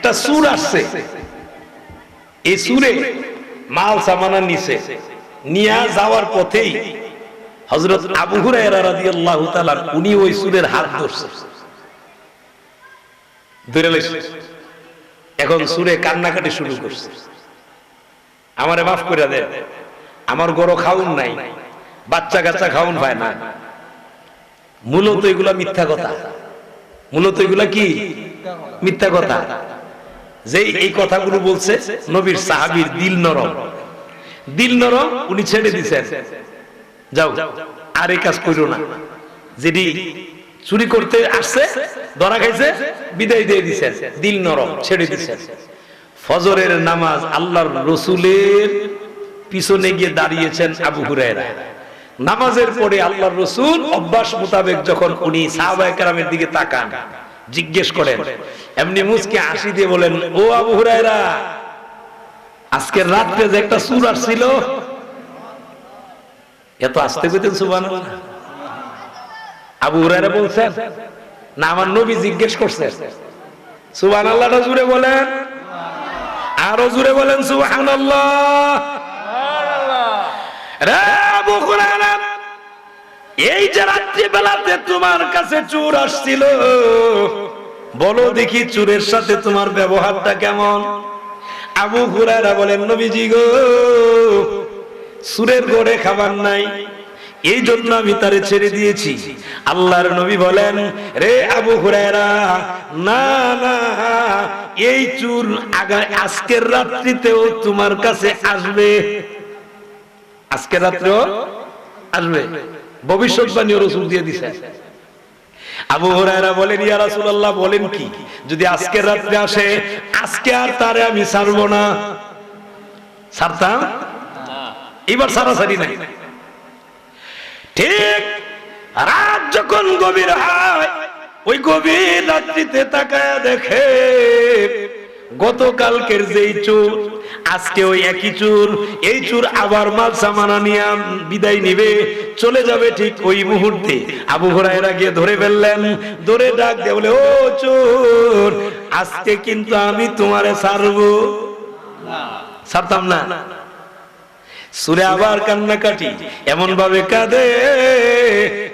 একটা সুর আসছে। এই সুরে মাল সামানা নিছে নিয়া যাওয়ার পথেই হযরত আবু হুরায়রা উনি ওই সুরের হাত ধরছে। এখন সুরে কান্নাকাটি শুরু করছে। আমারে মাফ করে দেন, আমার গরো খাউন নাই বাচ্চা কাচ্চা খাউন হয় না। মূলত এগুলা মিথ্যা কথা। মূলত এগুলা কি? মিথ্যা কথা। যে এই কথাগুলো বলছে নবীর সাহাবীর দিল নরম। দিল নরম। উনি ছেড়ে দিছেন। যাও আর এই কাজ করো না। যেটি চুরি করতে আসছে ধরা খাইছে বিদায় দিয়ে দিছেন। দিল নরম ছেড়ে দিছেন। ফজরের নামাজ আল্লাহর রসুলের পিছনে গিয়ে দাঁড়িয়েছেন আবু হুরায়রা। নামাজের পরে আল্লাহর রসুল অভ্যাস মোতাবেক যখন উনি সাহাবায়ে কেরামের দিকে তাকান জিজ্ঞেস করেন এমনি মুসকে হাসি দিয়ে বলেন, ও আবু হুরায়রা, আজকের রাত্রে যে একটা সুর আসছিল এত আসতে পেতেন সুবান আবু হুরায়রা বলছেন, না, আমার নবী জিজ্ঞেস করছেন সুবহানাল্লাহটা জুড়ে বলেন, আরও জুড়ে বলেন হুরায়রা, এই যে রাত্রি বেলাতে তোমার কাছে চোর আসছিল বলো দেখি চুরের সাথে তোমার ব্যবহারটা কেমন? আবু হুরায়রা বলেন, নবীজি গো, সুরের গড়ে খাবার নাই, এই জন্য আমি তারে ছেড়ে দিয়েছি। আল্লাহর নবী বলেন, রে আবু হুরায়রা, না না, এই চুর আগা আজকের রাত্রিতেও তোমার কাছে আসবে। আজকের রাত্রেও আসবে। ভবিষ্যৎবাণী রসুল দিয়ে দিছে। আবু হুরায়রা বলেন, ইয়া রাসূলুল্লাহ, বলেন কি? যদি আজকে রাতে আসে, আজকে আর তারে আমি ছাড়বো না। ছাড়তাম? এবার সারা সারি নাই। ঠিক রাত যখন গভীর হয়, ওই গভীর রাত্রিতে তাকায় দেখে গতকালকের যেই চোর, আজকে ওই একই চোর, এই চোর আবার মাল সামানা নিয়ে বিদায় নিবে, চলে যাবে ঠিক ওই মুহূর্তে। আবু হরাইরা গিয়ে ধরে ফেললেন, ধরে ডাক দিয়ে বলে, ও চোর, আজকে কিন্তু আমি তোমারে ছাড়বো ছাড়তাম না? সুরে আবার কান্নাকাটি। এমন ভাবে কাঁদে।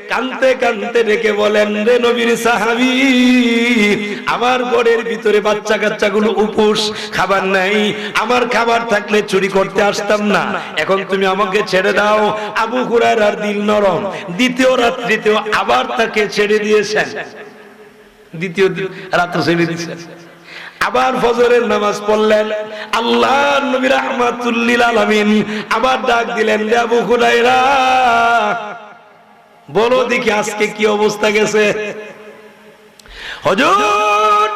কানতে কানতে রেখে বলেন, রে নবীর সাহাবি, আমার ঘরের ভিতরে বাচ্চা কাচ্চা গুলো উপোস, খাবার নাই। আমার খাবার থাকলে চুরি করতে আসতাম না। এখন তুমি আমাকে ছেড়ে দাও। আবু হুরার আর দিল নরম। দ্বিতীয় রাত্রিতেও আবার তাকে ছেড়ে দিয়েছেন। দ্বিতীয় রাত ছেড়ে দিয়েছেন। আবার ফজরের নামাজ পড়লেন। আল্লাহ নবী রাহমাতুল্লিল আলামিন আবার ডাক দিলেন রে আবু হুরায়রা, বলো দেখি আজকে কি অবস্থা গেছে? হজুর,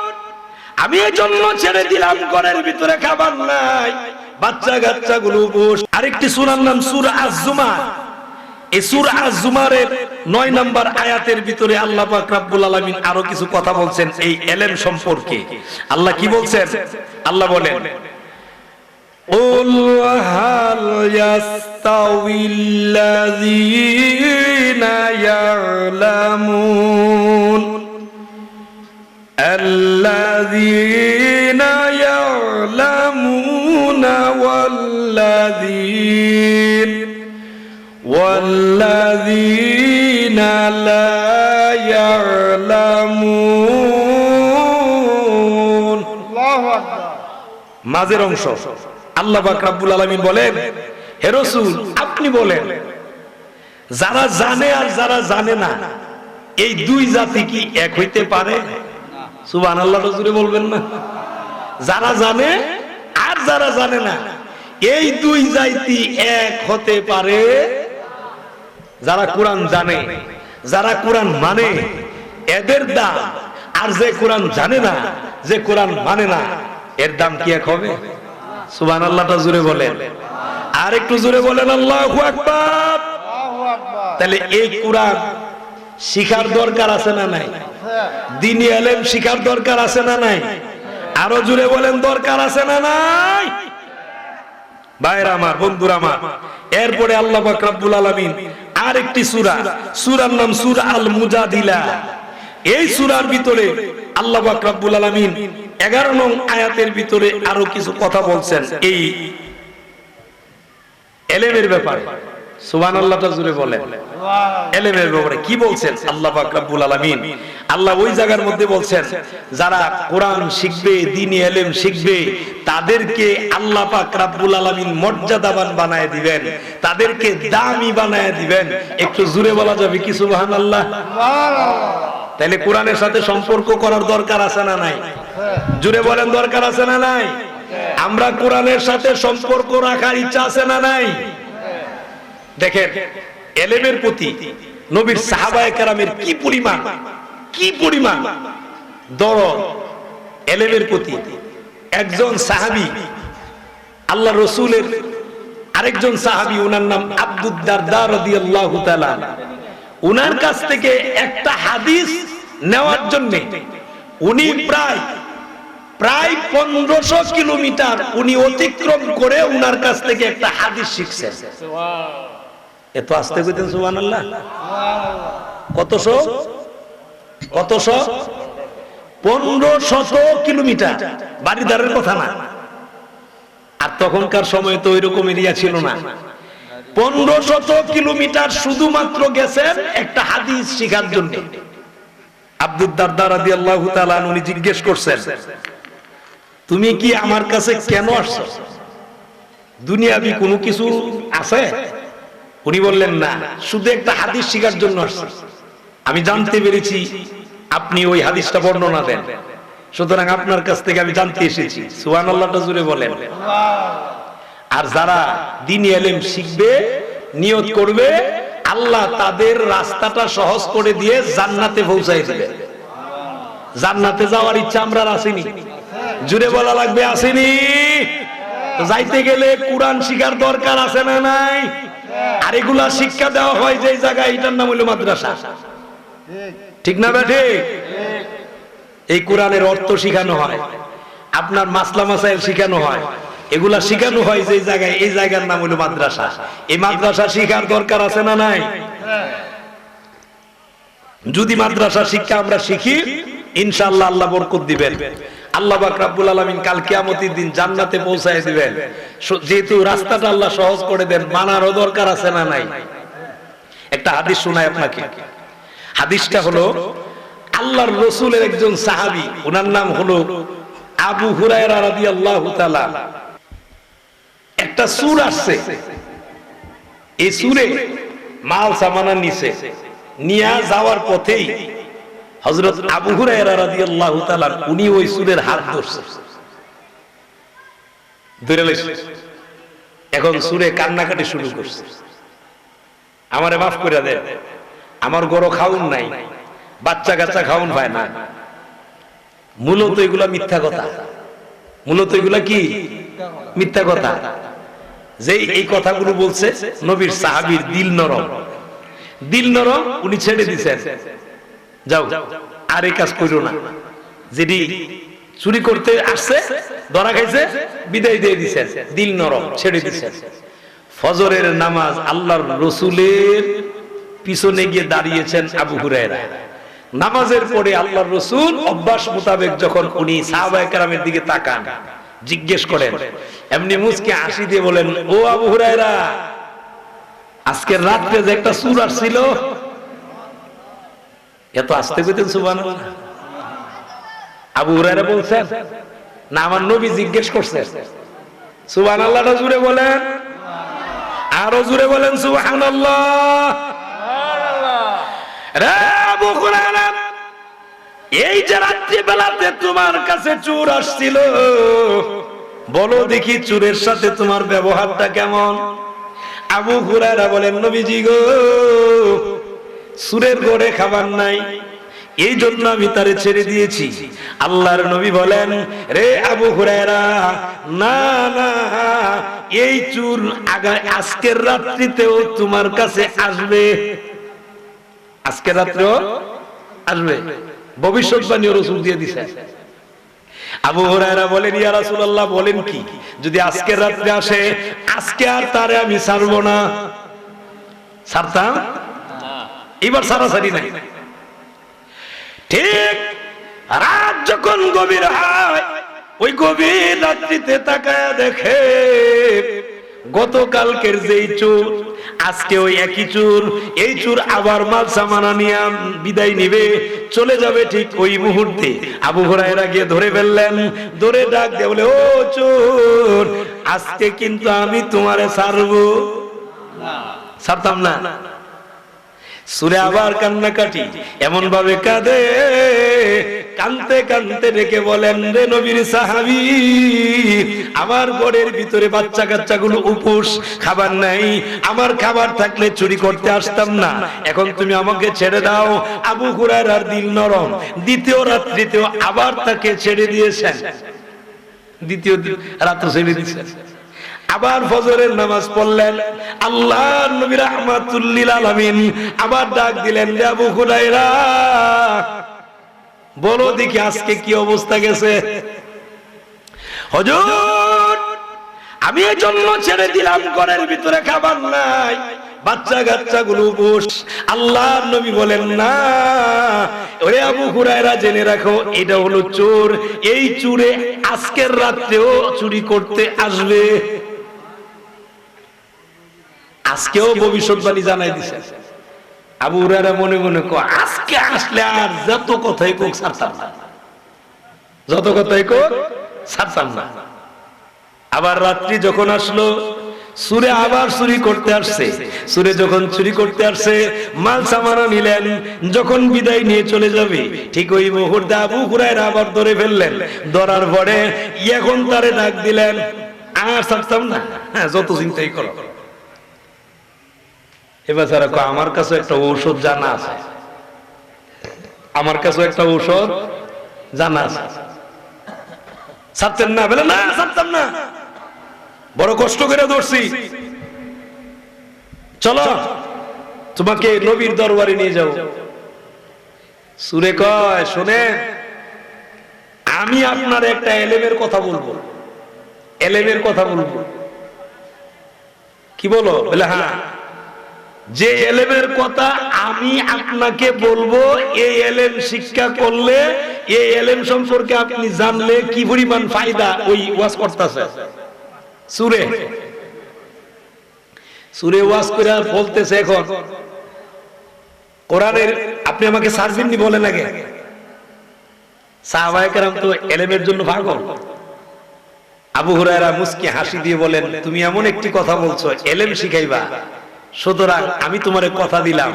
আমি এই জন্য ছেড়ে দিলাম, ঘরের ভিতরে খাবার নাই বাচ্চা কাচ্চা গুলো বস। আরেকটি সূরার নাম সূরা এই সূরা আজ-জুমারের 9 নম্বর আয়াতের ভিতরে আল্লাহ পাক রব্বুল আলামিন আরো কিছু কথা বলছেন এই এলেম সম্পর্কে আল্লাহ কি বলছেন আল্লাহ বলেন قل هل يستوي الذين يعلمون الذين يعلمون والذين والذين لا يعلمون মাঝের অংশ আল্লাহ পাক রব্বুল আলামিন বলেন হে রাসূল আপনি বলেন যারা জানে আর যারা জানে না এই দুই জাতি কি এক হইতে পারে সুবহানাল্লাহ রাসূলে বলবেন না যারা জানে আর যারা জানে না এই দুই জাতি এক হতে পারে যারা কোরআন জানে, যারা কোরআন মানে এদের দাম। আর যে কোরআন জানে না, যে কোরআন মানে না, এর দাম কি এক হবে? সুবান আল্লাহটা জুড়ে বলেন। আর একটু জুড়ে বলেন, আল্লাহ তাহলে এই কোরআন শিখার দরকার আছে না নাই? দিনী এলেম শিখার দরকার আছে না নাই? আরও জুড়ে বলেন, দরকার আছে না নাই? ভাইরা আমার, বন্ধুরা আমার, এরপরে আল্লাহ রব্বুল আলামিন আরেকটি সুরা। সুরার নাম সুরা আল মুজাদিলা এই সুরার ভিতরে আল্লাহ আকরাবুল আলমিন এগারো 11 নং আয়াতের ভিতরে আরও কিছু কথা বলছেন। এই এলেমের ব্যাপারে। সুবহানাল্লাহটা জুড়ে বলেন কি বলছেন? আল্লাহ আল্লাহ ওই জায়গার মধ্যে বলছেন, যারা কোরআন শিখবে দ্বীনি এলেম শিখবে, তাদেরকে আল্লাহ রব্বুল মর্যাদাবান বানায় দিবেন, তাদেরকে দামি বানায় দিবেন। একটু জুড়ে বলা যাবে কি সুবহানাল্লাহ? তাহলে কোরআনের সাথে সম্পর্ক করার দরকার আছে না নাই? জুড়ে বলেন, দরকার আছে না নাই? আমরা কোরআনের সাথে সম্পর্ক রাখার ইচ্ছা আছে না নাই? দেখেন, এলেমের প্রতি নবীর সাহাবায়ে কেরামের কি পরিমাণ কি পরিমাণ দরদ এলেমের প্রতি? একজন সাহাবী, আল্লাহ রসুলের আরেকজন সাহাবী, ওনার নাম আব্দুদ্দারদা রাদিয়াল্লাহু তাআলা। উনার কাছ থেকে একটা হাদিস নেওয়ার জন্য উনি প্রায় প্রায় পনেরোশো কিলোমিটার উনি অতিক্রম করে উনার কাছ থেকে একটা হাদিস শিখছেন। এত আসতে কইতেন সুবান আল্লাহ। কতশো কতশো পনেরো শত কিলোমিটার। বাড়িদারের কথা না। আর তখনকার সময় তো ওই রকম এরিয়া ছিল না। পনেরো শত কিলোমিটার শুধুমাত্র গেছেন একটা হাদিস শিখার জন্য। আব্দুল দারদার আদি আল্লাহ উনি জিজ্ঞেস করছেন তুমি কি আমার কাছে কেন আসছো? দুনিয়াবি কোনো কিছু আছে? উনি বললেন, না, শুধু একটা হাদিস শিখার জন্য আসছে। আমি জানতে পেরেছি, আপনি ওই হাদিসটা বর্ণনা দেন। সুতরাং আপনার কাছ থেকে আমি জানতে এসেছি। সুহান আল্লাহটা জুড়ে বলেন। আর যারা দিন এলেম শিখবে, নিয়ত করবে, আল্লাহ তাদের রাস্তাটা সহজ করে দিয়ে জান্নাতে পৌঁছাই দিবে। জান্নাতে যাওয়ার ইচ্ছা আমরা আসেনি। জুড়ে বলা লাগবে, আসেনি। যাইতে গেলে কোরআন শিখার দরকার আছে না নাই? আর এগুলা শিক্ষা দেওয়া হয় যে জায়গায় এটার নাম হলো মাদ্রাসা। ঠিক না বেঠে এই কোরআনের অর্থ শিখানো হয় আপনার মাসলা মাসাইল শিখানো হয় এগুলা শিখানো হয় যে জায়গায় এই জায়গার নাম হলো মাদ্রাসা। এই মাদ্রাসা শিখার দরকার আছে না নাই? যদি মাদ্রাসা শিক্ষা আমরা শিখি ইনশাআল্লাহ আল্লাহ বরকত দিবেন। আল্লাহ পাক রাব্বুল আলামিন কাল কিয়ামতের দিন জান্নাতে পৌঁছায় দিবেন। যেহেতু রাস্তাটা আল্লাহ সহজ করে দেন, মানারও দরকার আছে না নাই? একটা হাদিস শোনায় আপনাকে। হাদিসটা হলো, আল্লাহর রসুলের একজন সাহাবী, ওনার নাম হলো আবু হুরায়রা রাদিয়াল্লাহু তাআলা। একটা সূর আসছে। এই সুরে মাল সামানা নিছে নিয়া যাওয়ার পথেই হযরত আবু হুরায়রা উনি ওই সূরের হাত এখন সূরে কান্নাকাটি শুরু করছে। আমারে মাফ করে আমার গরো খাউন নাই, বাচ্চা কাচ্চা খাউন পায় না। মূলত এগুলা মিথ্যা কথা। মূলত এগুলা কি? মিথ্যা কথা। যে এই কথাগুলো বলছে নবীর সাহাবীর দিল নরম। দিল নরম, উনি ছেড়ে দিছেন। যাও। আর এই কাজ করো না। যেটি চুরি করতে আসছে ধরা খাইছে বিদায় দিয়ে দিছেন। দিল নরম ছেড়ে দিছেন। ফজরের নামাজ আল্লাহর রসুলের পিছনে গিয়ে দাঁড়িয়েছেন আবু হুরায়রা। নামাজের পরে আল্লাহর রসুল অভ্যাস মোতাবেক যখন উনি সাহাবায়ে কেরামের দিকে তাকান জিজ্ঞেস করেন এমনি মুসকে হাসি দিয়ে বলেন ও আবু হুরায়রা আজকের রাত্রে যে একটা সুর আসছিল এত আসতে পেতেন সুবান আবু হুরায়রা বলছেন, না, আমার নবী জিজ্ঞেস করছেন সুবহানাল্লাহটা জুড়ে বলেন, আরও জুড়ে বলেন হুরায়রা, এই যে রাত্রি বেলাতে তোমার কাছে চোর আসছিল, বলো দেখি চোরের সাথে তোমার ব্যবহারটা কেমন? আবু হুরায়রা বলেন, নবীজি গো সুরের গড়ে খাবার নাই। এই জন্য আমি তারে ছেড়ে দিয়েছি। আল্লাহর নবী বলেন, রে আবু হুরায়রা, না না, এই আজকের রাত্রিতেও তোমার কাছে আসবে। আজকের রাত্রেও আসবে। ভবিষ্যৎবাণীও রসুল দিয়ে দিছে। আবু হুরায়রা বলেন, ইয়া রাসূলুল্লাহ, বলেন কি? যদি আজকের রাত্রে আসে, আজকে আর তারে আমি ছাড়বো না। ছাড়তাম? এবার সারাসারি নাই। ঠিক রাত যখন গভীর হয়, ওই গভীর রাত্রিতে তাকায় দেখে গতকালকের যেই চোর, আজকে ওই একই চোর, এই চোর আবার মাল সামানা নিয়ে বিদায় নিবে, চলে যাবে ঠিক ওই মুহূর্তে। আবু হুরায়রা গিয়ে ধরে ফেললেন, ধরে ডাক দিয়ে বলে, ও চোর, আজকে কিন্তু আমি তোমারে ছাড়বো ছাড়তাম না। সুরে আবার কান্নাকাটি এমন ভাবে কাঁদে। কানতে কানতে রেখে বলেন, রে নবীর সাহাবি, আমার ঘরের ভিতরে বাচ্চা কাচ্চা গুলো উপোস, খাবার নাই। আমার খাবার থাকলে চুরি করতে আসতাম না। এখন তুমি আমাকে ছেড়ে দাও। আবু হুরার আর দিল নরম। দ্বিতীয় রাত্রিতেও আবার তাকে ছেড়ে দিয়েছেন। দ্বিতীয় রাত্র ছেড়ে দিয়েছেন। আবার ফজরের নামাজ পড়লেন। আল্লাহ নবী রাহমাতুল্লিল আলামিন আবার ডাক দিলেন রে আবু হুরায়রা, বলো দেখি আজকে কি অবস্থা গেছে? হজুর, আমি এই জন্য ছেড়ে দিলাম, ঘরের ভিতরে খাবার নাই বাচ্চা কাচ্চা গুলো উপোস আল্লাহর নবী বলেন, না, ওরে আবু হুরায়রা, জেনে রাখো, এটা হলো চোর। এই চুরে আজকের রাত্রেও চুরি করতে আসবে। আজকেও ভবিষ্যৎবাণী জানাই দিছে। আবু হুরায়রা মনে মনে কো আজকে আসলে আর যত কথাই কোক ছাড়তাম না। যত কথাই কোক ছাড়তাম না। আবার রাত্রি যখন আসলো সুরে আবার চুরি করতে আসছে। সুরে যখন চুরি করতে আসছে মাল সামানা নিলেন যখন বিদায় নিয়ে চলে যাবে ঠিক ওই মুহূর্তে আবু হুরায়রা আবার ধরে ফেললেন। ধরার পরে এখন তারে ডাক দিলেন আর ছাড়তাম না। হ্যাঁ যত চিন্তাই করো। এবার আমার কাছে একটা ঔষধ জানা আছে। আমার কাছে একটা ঔষধ জানা আছে। ছাড়তেন না, বলে না, ছাড়তাম না। বড় কষ্ট করে ধরছি। চলো, তোমাকে নবীর দরবারে নিয়ে যাও সুরে কয় শুনে আমি আপনার একটা এলেমের কথা বলব। এলেমের কথা বলব। কি বলো? বলে হ্যাঁ। যে এলেমের কথা আমি আপনাকে বলব, এই এলেম শিক্ষা করলে, এই এলেম সম্পর্কে আপনি জানলে কি পরিমাণ ফায়দা ওই ওয়াজ করতেছে? সুরে। সুরে ওয়াজ করে বলতেছে এখন, কোরআনের, আপনি আমাকে সার্ভিন নি বলেন আগে। সাহাবায়ে তো এলেমের জন্য পাগল। আবু হুরায়রা মুস্কি হাসি দিয়ে বলেন, তুমি এমন একটি কথা বলছো, এলেম শিখাইবা। সুতরাং আমি তোমারে কথা দিলাম।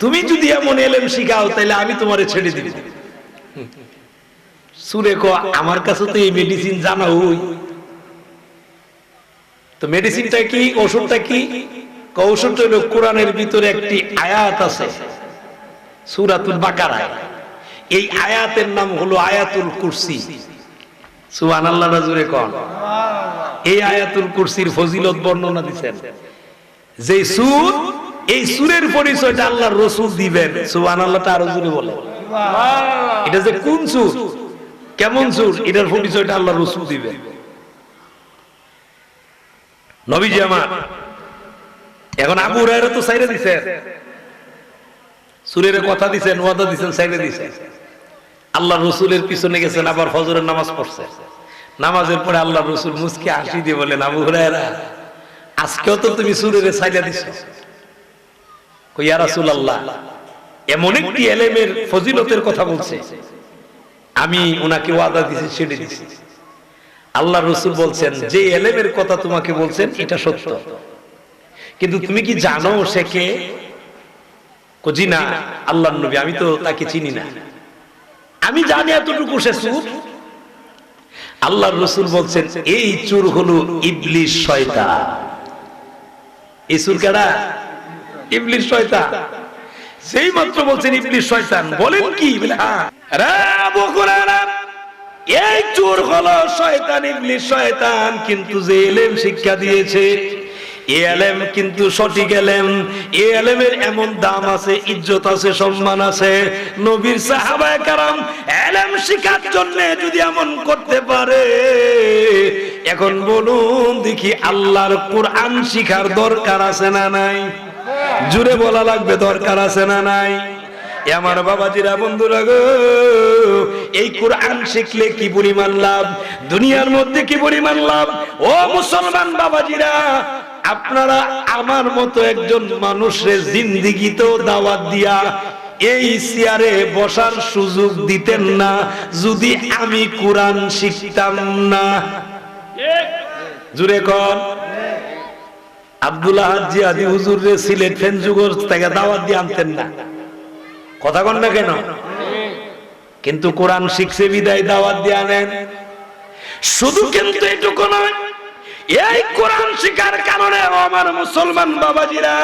তুমি যদি এমন এলেম শিখাও তাহলে আমি তোমারে ছেড়ে দিব। সুরে কো, আমার কাছে তো এই মেডিসিন জানা হই। তো মেডিসিনটা কি, ওষুধটা কি? ওষুধটা হলো কোরআনের ভিতরে একটি আয়াত আছে, সূরাতুল বাকারা এই আয়াতের নাম হলো আয়াতুল কুরসি। সুবহানাল্লাহ রাজুরে কোন। এই আয়াতুল কুরসির ফজিলত বর্ণনা দিবেন যে সুর এই সুরের পরিচয়টা আল্লাহর রসুল দিবেন। সুবহানাল্লাহ তা আরও জোরে বলে। এটা যে কোন সুর? কেমন সুর? এটার পরিচয়টা আল্লাহর রসুল দিবেন। নবীজি আমার এখন আবু হুরায়রা তো সাইরে দিছেন সুরের কথা দিছেন ওয়াদা দিছেন সাইরে দিছেন আল্লাহ রসুলের পিছনে গেছেন আবার ফজরের নামাজ পড়ছে। নামাজের পরে আল্লাহ রসুল মুসকে হাসি দিয়ে বলেন আবু হুরায়রা আজকেও তো তুমি সুরের সাইলা দিছ। কইয়া রাসূলুল্লাহ, এমন একটি এলেমের ফজিলতের কথা বলছে। আমি ওনাকে ওয়াদা দিছি ছেড়ে দিছি। আল্লাহ রসুল বলছেন, যে এলেমের কথা তোমাকে বলছেন, এটা সত্য। কিন্তু তুমি কি জানো সে কে? কো জি না আল্লাহ নবী, আমি তো তাকে চিনি না। আমি জানি এতটুকু সে চুর। আল্লাহ রসুল বলছেন, এই চুর হলো ইবলিশ শয়তান। শয়তান। সেই মাত্র বলছেন ইবলিশ শয়তান, বলেন কি? বলে চোর শয়তান ইবলিশ শয়তান, কিন্তু যে এলেম শিক্ষা দিয়েছে এ এলেম কিন্তু সঠিক এলেম এ এলেমের এমন দাম আছে, ইজ্জত আছে, সম্মান আছে। নবীর সাহাবায়ে কারাম এলেম শিখার জন্য যদি এমন করতে পারে, এখন বলুন দেখি আল্লাহর কোরআন শিখার দরকার আছে না নাই? জুড়ে বলা লাগবে দরকার আছে না নাই? আমার বাবাজিরা, বন্ধুরা গো, এই কোরআন শিখলে কি পরিমাণ লাভ? দুনিয়ার মধ্যে কি পরিমাণ লাভ? ও মুসলমান বাবাজিরা আপনারা আমার মতো একজন মানুষের জিন্দিগিতেও দাওয়াত দিয়া এই চেয়ারে বসার সুযোগ দিতেন না, যদি আমি কোরআন শিখতাম না। জুড়ে কর আব্দুল্লাহ জিয়াদি হুজুর রে সিলেট ফেনজুগর থেকে দাওয়াত দিয়ে আনতেন না। কথা কন না কেন? কিন্তু কোরআন শিখছে, বিদায় দাওয়াত দিয়ে আনেন। শুধু কিন্তু এটুকু নয় এই কোরআন শিকার কারণে আমার মুসলমান বাবাজিরা,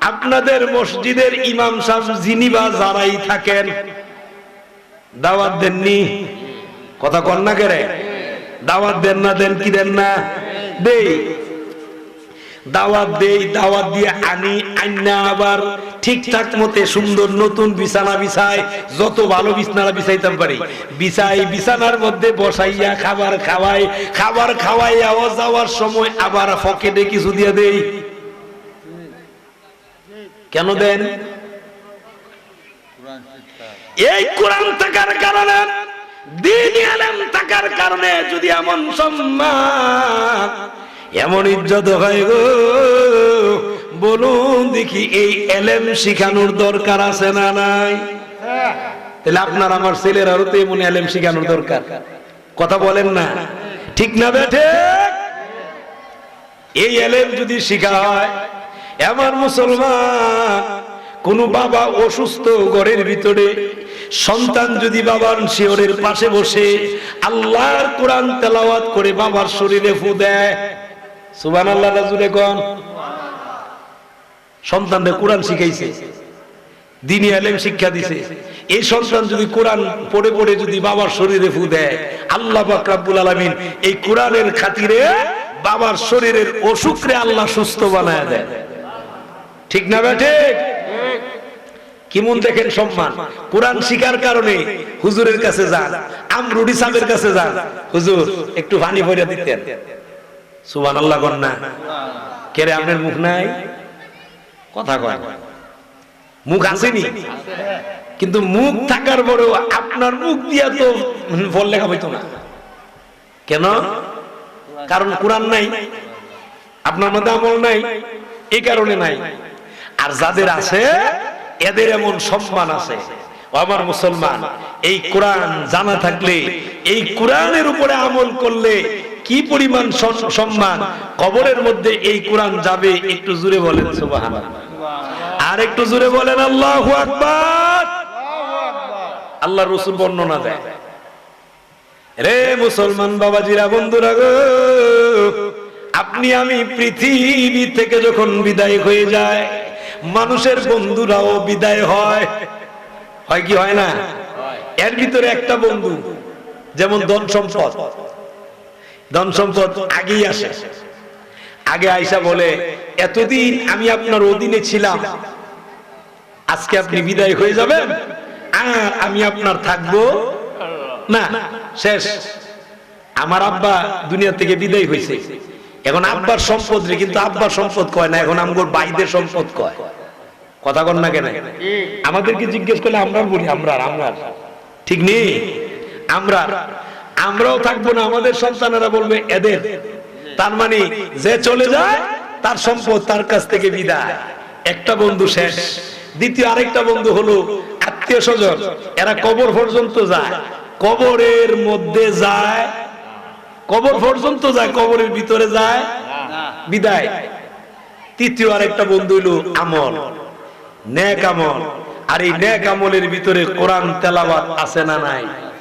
আপনাদের মসজিদের ইমাম সাহেব যিনি বা যারাই থাকেন, দাওয়াত দেননি? কথা কন না কেরে? দাওয়াত দেন না, দেন কি দেন না? দেই। দাওয়াত দেই, দাওয়াত দিয়ে আনি আইনা আবার ঠিকঠাক মতে সুন্দর নতুন বিছানা বিছায় যত ভালো বিছানা বিছাইতে পারি। বিছাই বিছানার মধ্যে বসাইয়া খাবার খাওয়াই, খাবার খাওয়াইয়া ও যাওয়ার সময় আবার পকেটে কিছু দিয়ে দেই। কেন দেন? এই কোরআন থাকার কারণে, দিন আলেম থাকার কারণে যদি এমন সম্মান এমন ইজ্জত হয় গো। বলুন দেখি এই এলেম শিখানোর দরকার আছে না নাই? তাহলে আপনার আমার ছেলের আরও তো এমন এলেম শিখানোর দরকার। কথা বলেন না। ঠিক না বেঠে এই এলেম যদি শিখা হয় আমার মুসলমান, কোন বাবা অসুস্থ ঘরের ভিতরে, সন্তান যদি বাবার শিওরের পাশে বসে, আল্লাহর কোরআন তেলাওয়াত করে বাবার শরীরে ফু দেয় আল্লাহ সন্তানদের কোরআন শিখাইছে। আলেম শিক্ষা দিছে। এই সন্তান যদি কোরআন পড়ে পড়ে যদি বাবার শরীরে ফু দেয়, আল্লাহ বাকরাবুল আলমিন এই কোরআনের খাতিরে বাবার শরীরের আল্লাহ সুস্থ বানায় দেয় ঠিক না বেঠে কেমন দেখেন সম্মান? কোরআন শিকার কারণে হুজুরের কাছে যান আমরুডি সাহেবের কাছে যান। হুজুর, একটু ভানি ভরে দিতেন। সুবান আল্লাহ কন্যা কেরে আপনার মুখ নাই? কথা কয়। মুখ আসেনি? কিন্তু মুখ থাকার পরেও আপনার মুখ দিয়া তো ফল লেখা হইতো না। কেন? কারণ কোরআন নাই, আপনার মধ্যে আমল নাই এই কারণে নাই। আর যাদের আছে, এদের এমন সম্মান আছে। আমার মুসলমান, এই কোরআন জানা থাকলে, এই কোরআনের উপরে আমল করলে কি পরিমাণ সম্মান? কবরের মধ্যে এই কোরআন যাবে, একটু জুড়ে বলেন, সুবহানাল্লাহ। আর একটু জুড়ে বলেন, আল্লাহু আকবার। আল্লাহ রসুল বর্ণনা দেয়। রে মুসলমান বাবাজিরা, বন্ধুরা গো, আপনি আমি পৃথিবী থেকে যখন বিদায় হয়ে যায়, মানুষের বন্ধুরাও বিদায় হয়। হয় কি হয় না? এর ভিতরে একটা বন্ধু, যেমন ধন সম্পদ। ধন সম্পদ আগেই আসে। আগে আইসা বলে, এতদিন আমি আপনার অধীনে ছিলাম। আজকে আপনি বিদায় হয়ে যাবেন। আর আমি আপনার থাকব না। শেষ। আমার আব্বা দুনিয়া থেকে বিদায় হয়েছে। এখন আব্বার সম্পদ রে, কিন্তু আব্বার সম্পদ কয় না, এখন আমগোর বাইদের সম্পদ কয়। কথা কন না কেন? আমাদেরকে জিজ্ঞেস করলে আমরা বলি আমরা আমরা ঠিক নেই? আমরা আমরাও থাকব না, আমাদের সন্তানেরা বলবে, এদের। তার মানে যে চলে যায়, তার সম্পদ তার কাছ থেকে বিদায়। একটা বন্ধু শেষ। দ্বিতীয় আরেকটা বন্ধু হলো আত্মীয় স্বজন। এরা কবর পর্যন্ত যায়। কবরের মধ্যে যায়। কবর পর্যন্ত যায়, কবরের ভিতরে যায়। বিদায়। তৃতীয় আরেকটা বন্ধু হইল আমল। নেক আমল। আর এই নেক আমলের ভিতরে কোরআন তেলাওয়াত আছে না নাই?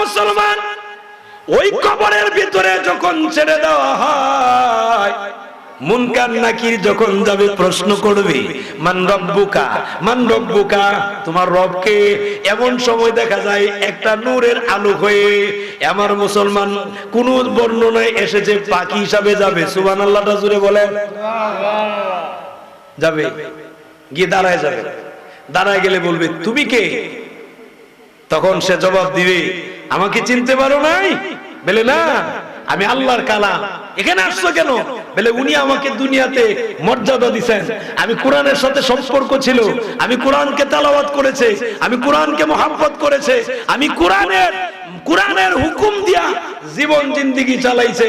মুসলমান, ওই কবরের ভিতরে যখন ছেড়ে দেওয়া হয়, মুনকার নাকির যখন যাবে প্রশ্ন করবে, মান রব্বুকা মান রব্বুকা, তোমার রবকে এমন সময় দেখা যায় একটা নূরের আলো হয়ে আমার মুসলমান কোন বর্ণনায় এসেছে, পাখি হিসাবে যাবে সুবান আল্লাহটা জুড়ে বলেন। যাবে, গিয়ে দাঁড়ায় যাবে। দাঁড়ায় গেলে বলবে, তুমি কে? তখন সে জবাব দিবে, আমাকে চিনতে পারো নাই? বলে, না, আমি আল্লাহর কালাম। এখানে আসছো কেন? বলে, উনি আমাকে দুনিয়াতে মর্যাদা দিছেন। আমি কোরআনের সাথে সম্পর্ক ছিল। আমি কোরআনকে তালাওয়াত করেছে। আমি কোরআনকে মহাব্বত করেছে। আমি কোরআনের কোরআনের হুকুম দিয়া জীবন জিন্দিগি চালাইছে।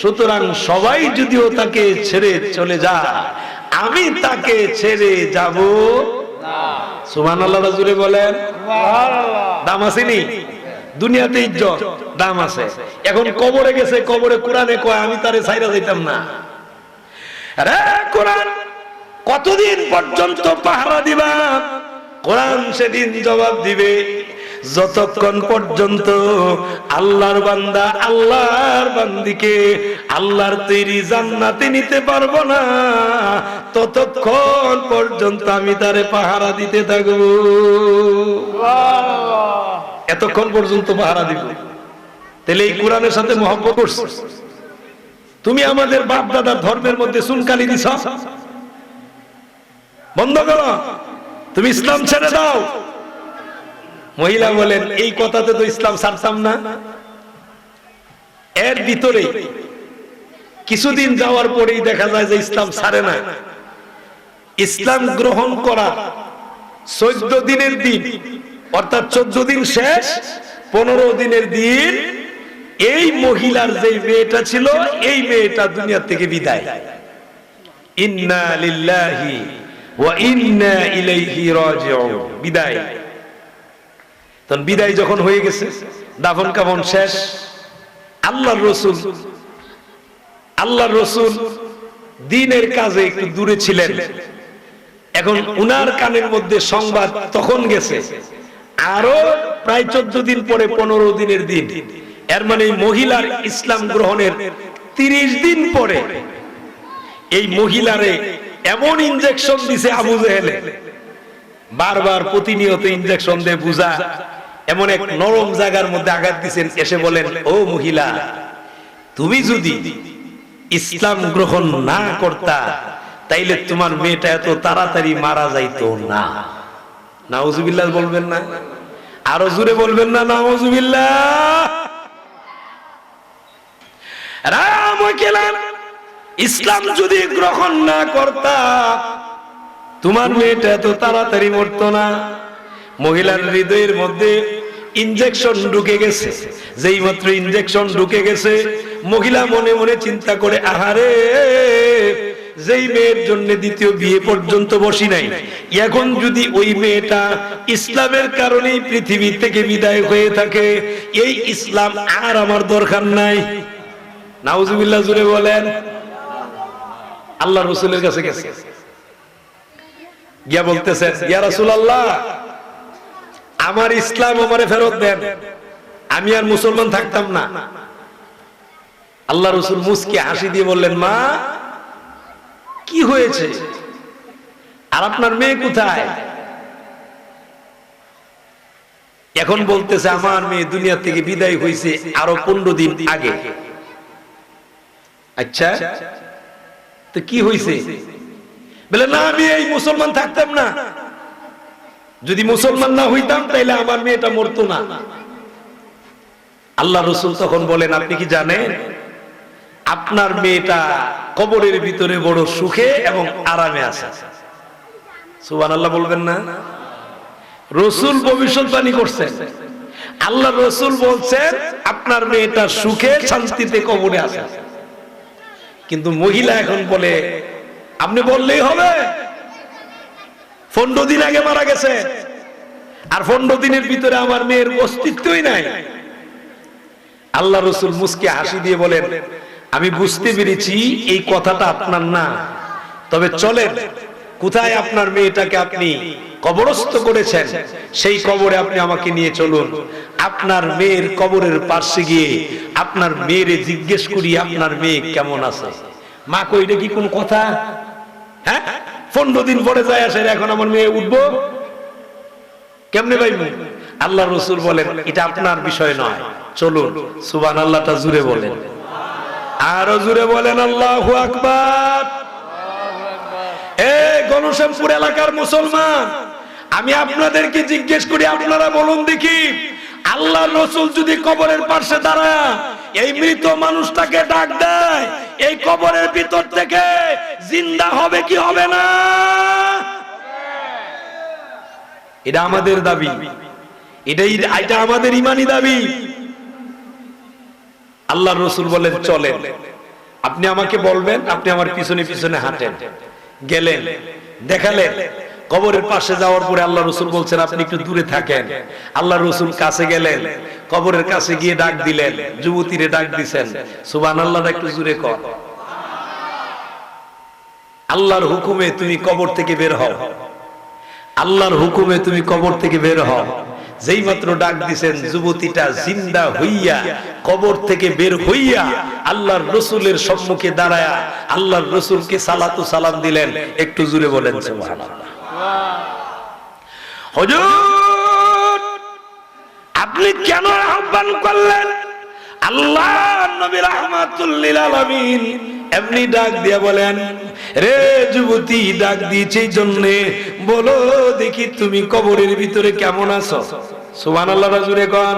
সুতরাং সবাই যদিও তাকে ছেড়ে চলে যায়, আমি তাকে ছেড়ে যাব সুমান জুড়ে বলেন দাম আসেনি? দুনিয়াতে ইজ্জত দাম আছে। এখন কবরে গেছে কবরে কোরআনে কয় আমি তারে সাইরা দিতাম না। রে কোরআন কতদিন পর্যন্ত পাহারা দিবা? কোরআন সেদিন জবাব দিবে। যতক্ষণ পর্যন্ত আল্লাহর বান্দা আল্লাহর বান্দিকে আল্লাহর তৈরি জান্নাতে নিতে পারব না, ততক্ষণ পর্যন্ত আমি তারে পাহারা দিতে থাকব। এতক্ষণ পর্যন্ত পাহারা দিব। তাহলে এই কোরআনের সাথে মহব্বত করছ। তুমি আমাদের বাপ দাদার ধর্মের মধ্যে সুনকালি দিছ। বন্ধ করো। তুমি ইসলাম ছেড়ে দাও। মহিলা বলেন, এই কথাতে তো ইসলাম ছাড়তাম না। এর ভিতরে কিছুদিন যাওয়ার পরেই দেখা যায় যে ইসলাম ছাড়ে না। ইসলাম গ্রহণ করা চোদ্দ দিনের দিন, অর্থাৎ চোদ্দ দিন শেষ, পনেরো দিনের দিন, এই মহিলার যে মেয়েটা ছিল, এই মেয়েটা দুনিয়া থেকে বিদায়। বিদায়। তখন বিদায় যখন হয়ে গেছে, দাফন কাফন শেষ, আল্লাহর রসুল আল্লাহর রসুল দিনের কাজে একটু দূরে ছিলেন। এখন উনার কানের মধ্যে সংবাদ তখন গেছে, আরও প্রায় চোদ্দ দিন পরে পনেরো দিনের দিন। এর মানে মহিলার ইসলাম গ্রহণের তিরিশ দিন পরে এই মহিলারে এমন ইনজেকশন দিছে আবু জেহেলে। বারবার প্রতিনিয়ত ইনজেকশন দিয়ে বুঝা এমন এক নরম জায়গার মধ্যে আঘাত দিচ্ছেন এসে বলেন, ও মহিলা, তুমি যদি ইসলাম গ্রহণ না করতা, তাইলে তোমার মেয়েটা এত তাড়াতাড়ি মারা যাইতো না। নাউজুবিল্লাহ বলবেন না। আরও জুড়ে বলবেন না, নাউজুবিল্লাহ। ইসলাম যদি গ্রহণ না করতা, তোমার মেয়েটা এত তাড়াতাড়ি মরতো না। মহিলার হৃদয়ের মধ্যে ইনজেকশন ঢুকে গেছে। যেই মাত্র ইনজেকশন ঢুকে গেছে, মহিলা মনে মনে চিন্তা করে, আহারে, যেই মেয়ের জন্য দ্বিতীয় বিয়ে পর্যন্ত বসি নাই, এখন যদি ওই মেয়েটা ইসলামের কারণেই পৃথিবী থেকে বিদায় হয়ে থাকে, এই ইসলাম আর আমার দরকার নাই। নাউজুবিল্লাহ জুড়ে বলেন, আল্লাহ রসুলের কাছে গেছে। গিয়া বলতেছেন, ইয়া রাসূলুল্লাহ আমার ইসলাম আমারে ফেরত দেন। আমি আর মুসলমান থাকতাম না। আল্লাহ রসুল মুসকে হাসি দিয়ে বললেন, মা, কি হয়েছে? আর আপনার মেয়ে কোথায়? এখন বলতেছে, আমার মেয়ে দুনিয়া থেকে বিদায় হয়েছে আরও পনেরো দিন আগে। আচ্ছা তো কি হয়েছে? বলে, না, আমি এই মুসলমান থাকতাম না। যদি মুসলমান না হইতাম, তাইলে আমার মেয়েটা মরতো না। আল্লাহ রসুল তখন বলেন, আপনি কি জানেন? আপনার মেয়েটা কবরের ভিতরে বড় সুখে এবং আরামে আছে। সুবান আল্লাহ বলবেন না? রসুল ভবিষ্যৎবাণী করছেন। আল্লাহ রসুল বলছেন, আপনার মেয়েটা সুখে শান্তিতে কবরে আছে। কিন্তু মহিলা এখন বলে, আপনি বললেই হবে। পনেরো দিন আগে মারা গেছে। আর পনেরো দিনের ভিতরে আমার মেয়ের অস্তিত্বই নাই। আল্লাহ রসুল মুসকে হাসি দিয়ে বলেন, আমি বুঝতে পেরেছি এই কথাটা আপনার না। তবে চলেন, কোথায় আপনার মেয়েটাকে আপনি কবরস্থ করেছেন? সেই কবরে আপনি আমাকে নিয়ে চলুন। আপনার মেয়ের কবরের পাশে গিয়ে আপনার মেয়েরে জিজ্ঞেস করি, আপনার মেয়ে কেমন আছে? মা কই এটা কি কোন কথা? হ্যাঁ? পনেরো দিন পরে যায় আসে এখন আমার মেয়ে উঠবো। কেমনে পাইব? আল্লাহ রসুল বলেন, এটা আপনার বিষয় নয়। চলুন সুবান আল্লাহটা জুড়ে বলেন। আরও জুড়ে বলেন, আল্লাহ আকবার। এ, গণশ্যামপুর এলাকার মুসলমান, আমি আপনাদেরকে জিজ্ঞেস করি, আপনারা বলুন দেখি, আল্লাহ রসুল যদি কবরের পাশে দাঁড়ায় এই মৃত মানুষটাকে ডাক দেয়। এই কবরের ভিতর থেকে জিন্দা হবে কি হবে না? এটা আমাদের দাবি। এটাই এটা আমাদের ইমানি দাবি। আল্লাহ রসুল বলেন, চলেন। আপনি আমাকে বলবেন, আপনি আমার পিছনে পিছনে হাঁটেন। গেলেন, দেখালেন। কবরের পাশে যাওয়ার পরে আল্লাহ রসুল বলছেন, আপনি একটু দূরে থাকেন। আল্লাহ রসুল কাছে গেলেন, কবরের কাছে গিয়ে ডাক দিলেন, যুবতীরে ডাক দিছেন সুবান আল্লাহ একটু জুড়ে কর আল্লাহর হুকুমে তুমি কবর থেকে বের হও। আল্লাহর হুকুমে তুমি কবর থেকে বের হও। যেই মাত্র ডাক দিছেন, যুবতীটা জিন্দা হইয়া কবর থেকে বের হইয়া আল্লাহর রসুলের সম্মুখে দাঁড়ায়া আল্লাহর রসুলকে সালাতু সালাম দিলেন। একটু জুড়ে বলেন, সুবহানাল্লাহ। হুজুর, আপনি কেন আহ্বান করলেন? আল্লাহ নবী রাহমাতুল্লিল আলামিন এমনি ডাক দিয়া বলেন, রে যুবতী, ডাক দিয়েছে জন্যে। বলো দেখি তুমি কবরের ভিতরে কেমন আছো? সুবান আল্লাহ রাজুরে কন।